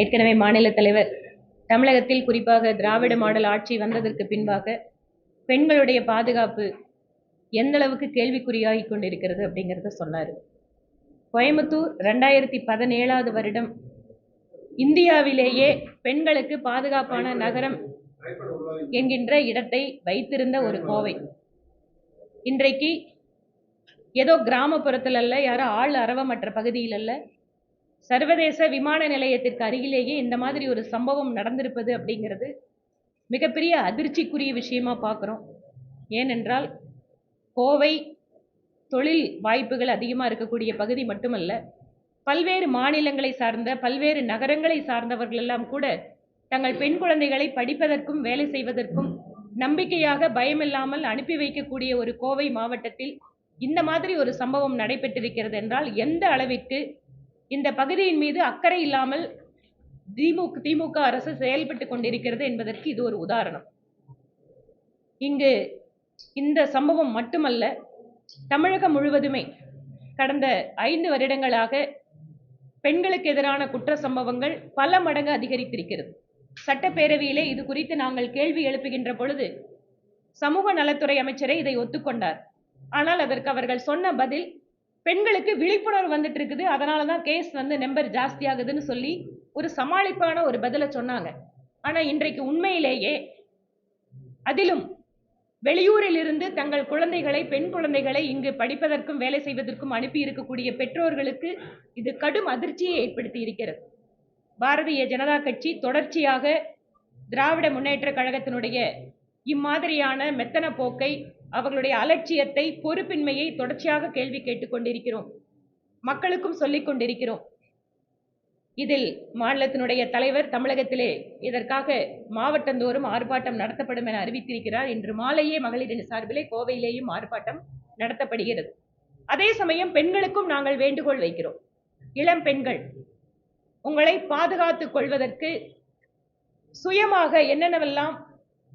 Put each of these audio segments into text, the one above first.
ஏற்கனவே மாநில தலைவர். தமிழகத்தில் குறிப்பாக திராவிட மாடல் ஆட்சி வந்ததற்கு பின்பாக பெண்களுடைய பாதுகாப்பு எந்த அளவுக்கு கேள்விக்குறியாகி கொண்டிருக்கிறது அப்படிங்கிறத சொன்னார். கோயம்புத்தூர் ரெண்டாயிரத்தி பதினேழாவது வருடம் இந்தியாவிலேயே பெண்களுக்கு பாதுகாப்பான நகரம் என்கின்ற இடத்தை வைத்திருந்த ஒரு கோவை. இன்றைக்கு ஏதோ கிராமப்புறத்தில் அல்ல யாரோ ஆள் அரவமற்ற பகுதியில் அல்ல சர்வதேச விமான நிலையத்திற்கு அருகிலேயே இந்த மாதிரி ஒரு சம்பவம் நடந்திருப்பது அப்படிங்கிறது மிகப்பெரிய அதிர்ச்சிக்குரிய விஷயமா பார்க்குறோம். ஏனென்றால் கோவை தொழில் வாய்ப்புகள் அதிகமாக இருக்கக்கூடிய பகுதி மட்டுமல்ல பல்வேறு மாநிலங்களை சார்ந்த பல்வேறு நகரங்களை சார்ந்தவர்கள் எல்லாம் கூட தங்கள் பெண் குழந்தைகளை படிப்பதற்கும் வேலை செய்வதற்கும் நம்பிக்கையாக பயமில்லாமல் அனுப்பி வைக்கக்கூடிய ஒரு கோவை மாவட்டத்தில் இந்த மாதிரி ஒரு சம்பவம் நடைபெற்றிருக்கிறது என்றால் எந்த அளவிற்கு இந்த பகுதியின் மீது அக்கறை இல்லாமல் திமுக திமுக அரசு செயல்பட்டு கொண்டிருக்கிறது என்பதற்கு இது ஒரு உதாரணம். இங்கு இந்த சம்பவம் மட்டுமல்ல தமிழகம் முழுவதுமே கடந்த ஐந்து வருடங்களாக பெண்களுக்கு எதிரான குற்ற சம்பவங்கள் பல மடங்கு அதிகரித்திருக்கிறது. சட்டப்பேரவையிலே இது குறித்து நாங்கள் கேள்வி எழுப்புகின்ற பொழுது சமூக நலத்துறை அமைச்சரே இதை ஒத்துக்கொண்டார். ஆனால் அதற்கு அவர்கள் சொன்ன பதில் பெண்களுக்கு விழிப்புணர்வு வந்துட்டு இருக்குது அதனால தான் கேஸ் வந்து நம்பர் ஜாஸ்தியாகுதுன்னு சொல்லி ஒரு சமாளிப்பான ஒரு பதிலை சொன்னாங்க. ஆனால் இன்றைக்கு உண்மையிலேயே அதிலும் வெளியூரில் இருந்து தங்கள் குழந்தைகளை பெண் குழந்தைகளை இங்கு படிப்பதற்கும் வேலை செய்வதற்கும் அனுப்பி இருக்கக்கூடிய பெற்றோர்களுக்கு இது கடும் அதிர்ச்சியை ஏற்படுத்தி இருக்கிறது. பாரதிய ஜனதா கட்சி தொடர்ச்சியாக திராவிட முன்னேற்ற கழகத்தினுடைய இம்மாதிரியான மெத்தன போக்கை அவர்களுடைய அலட்சியத்தை பொறுப்பின்மையை தொடர்ச்சியாக கேள்வி கேட்டுக்கொண்டிருக்கிறோம் மக்களுக்கும் சொல்லிக் கொண்டிருக்கிறோம். இதில் மாநிலத்தினுடைய தலைவர் தமிழகத்திலே இதற்காக மாவட்டந்தோறும் ஆர்ப்பாட்டம் நடத்தப்படும் என அறிவித்திருக்கிறார். இன்று மாலையே மகளிரின் சார்பிலே கோவையிலேயும் ஆர்ப்பாட்டம் நடத்தப்படுகிறது. அதே சமயம் பெண்களுக்கும் நாங்கள் வேண்டுகோள் வைக்கிறோம். இளம் பெண்கள் உங்களை பாதுகாத்துக் கொள்வதற்கு சுயமாக என்னென்னவெல்லாம்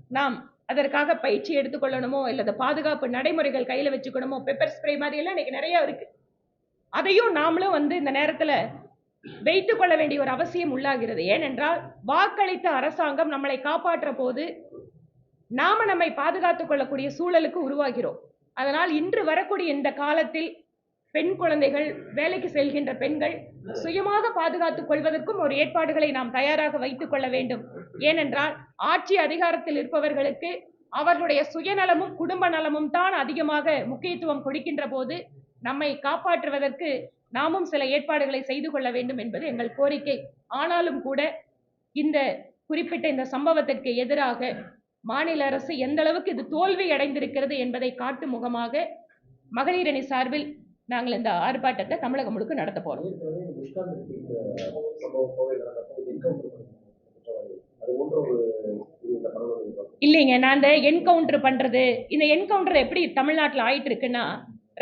நாம் அதற்காக பயிற்சி எடுத்துக்கொள்ளணுமோ இல்லை பாதுகாப்பு நடைமுறைகள் கையில் வச்சுக்கணுமோ பெப்பர் ஸ்ப்ரே மாதிரியெல்லாம் இன்னைக்கு நிறைய இருக்கு. அதையும் நாமளும் வந்து இந்த நேரத்தில் வைத்துக் கொள்ள வேண்டிய ஒரு அவசியம் உள்ளாகிறது. ஏனென்றால் வாக்களித்த அரசாங்கம் நம்மளை காப்பாற்ற போது நாம நம்மை பாதுகாத்துக் கொள்ளக்கூடிய சூழலுக்கு உருவாகிறோம். அதனால் இன்று வரக்கூடிய இந்த காலத்தில் பெண் குழந்தைகள் வேலைக்கு செல்கின்ற பெண்கள் சுயமாக பாதுகாத்துக் கொள்வதற்கும் ஒரு ஏற்பாடுகளை நாம் தயாராக வைத்துக் கொள்ள வேண்டும். ஏனென்றால் ஆட்சி அதிகாரத்தில் இருப்பவர்களுக்கு அவர்களுடைய சுயநலமும் குடும்ப நலமும் தான் அதிகமாக முக்கியத்துவம் கொடுக்கின்ற போது நம்மை காப்பாற்றுவதற்கு நாமும் சில ஏற்பாடுகளை செய்து கொள்ள வேண்டும் என்பது எங்கள் கோரிக்கை. ஆனாலும் கூட இந்த குறிப்பிட்ட இந்த சம்பவத்திற்கு எதிராக மாநில அரசு எந்த அளவுக்கு இது தோல்வி அடைந்திருக்கிறது என்பதை காட்டும் முகமாக மகளிரணி அணி சார்பில் நாங்கள் இந்த ஆர்ப்பாட்டத்தை தமிழகம் முழுக்க நடத்த போறோம். இல்லைங்க நான் இந்த என்கவுண்டர் பண்றது இந்த என்கவுண்டர் எப்படி தமிழ்நாட்டில் ஆயிட்டு இருக்குன்னா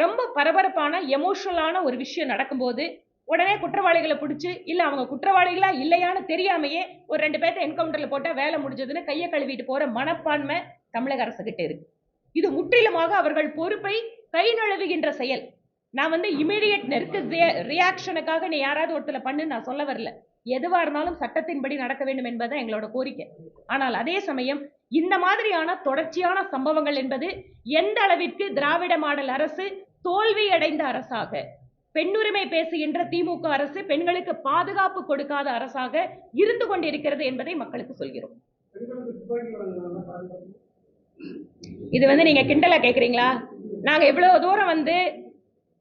ரொம்ப பரபரப்பான எமோஷனலான ஒரு விஷயம் நடக்கும்போது உடனே குற்றவாளிகளை பிடிச்சி இல்லை அவங்க குற்றவாளிகளா இல்லையான்னு தெரியாமையே ஒரு ரெண்டு பேர்த்த என்கவுண்டர்ல போட்டா வேலை முடிஞ்சதுன்னு கையை கழுவிட்டு போற மனப்பான்மை தமிழக அரசு கிட்ட இருக்கு. இது முற்றிலுமாக அவர்கள் பொறுப்பை கை நழுவுகின்ற செயல். நான் வந்து இமீடியட் நெருக்கு ரியாக்ஷனுக்காக நீ யாராவது ஒருத்தல பண்ணு நான் சொல்ல வரல. எதுவாக இருந்தாலும் சட்டத்தின்படி நடக்க வேண்டும் என்பதுதான் எங்களோட கோரிக்கை. ஆனால் அதே சமயம் இந்த மாதிரியான தொடர்ச்சியான சம்பவங்கள் என்பது எந்த அளவிற்கு திராவிட மாடல் அரசு தோல்வியடைந்த அரசாக பெண்ணுரிமை பேசுகின்ற திமுக அரசு பெண்களுக்கு பாதுகாப்பு கொடுக்காத அரசாக இருந்து கொண்டிருக்கிறது என்பதை மக்களுக்கு சொல்கிறோம். இது வந்து நீங்க கிண்டலா கேக்குறீங்களா? நாங்க இவ்வளவு தூரம் வந்து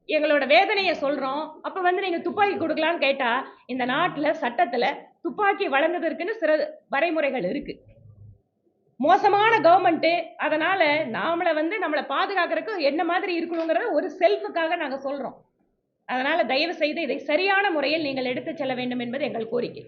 எங்களோட வேதனையை சொல்கிறோம் அப்போ வந்து நீங்கள் துப்பாக்கி கொடுக்கலான்னு கேட்டால் இந்த நாட்டில் சட்டத்தில் துப்பாக்கி வழங்குவதற்குன்னு சில வரைமுறைகள் இருக்குது மோசமான கவர்மெண்ட்டு அதனால் நாமளை வந்து நம்மளை பாதுகாக்கிறதுக்கு என்ன மாதிரி இருக்கணுங்கிறத ஒரு செல்ஃபுக்காக நாங்கள் சொல்கிறோம் அதனால் தயவு செய்து இதை சரியான முறையில் நீங்கள் எடுத்துச் செல்ல வேண்டும் என்பது எங்கள் கோரிக்கை.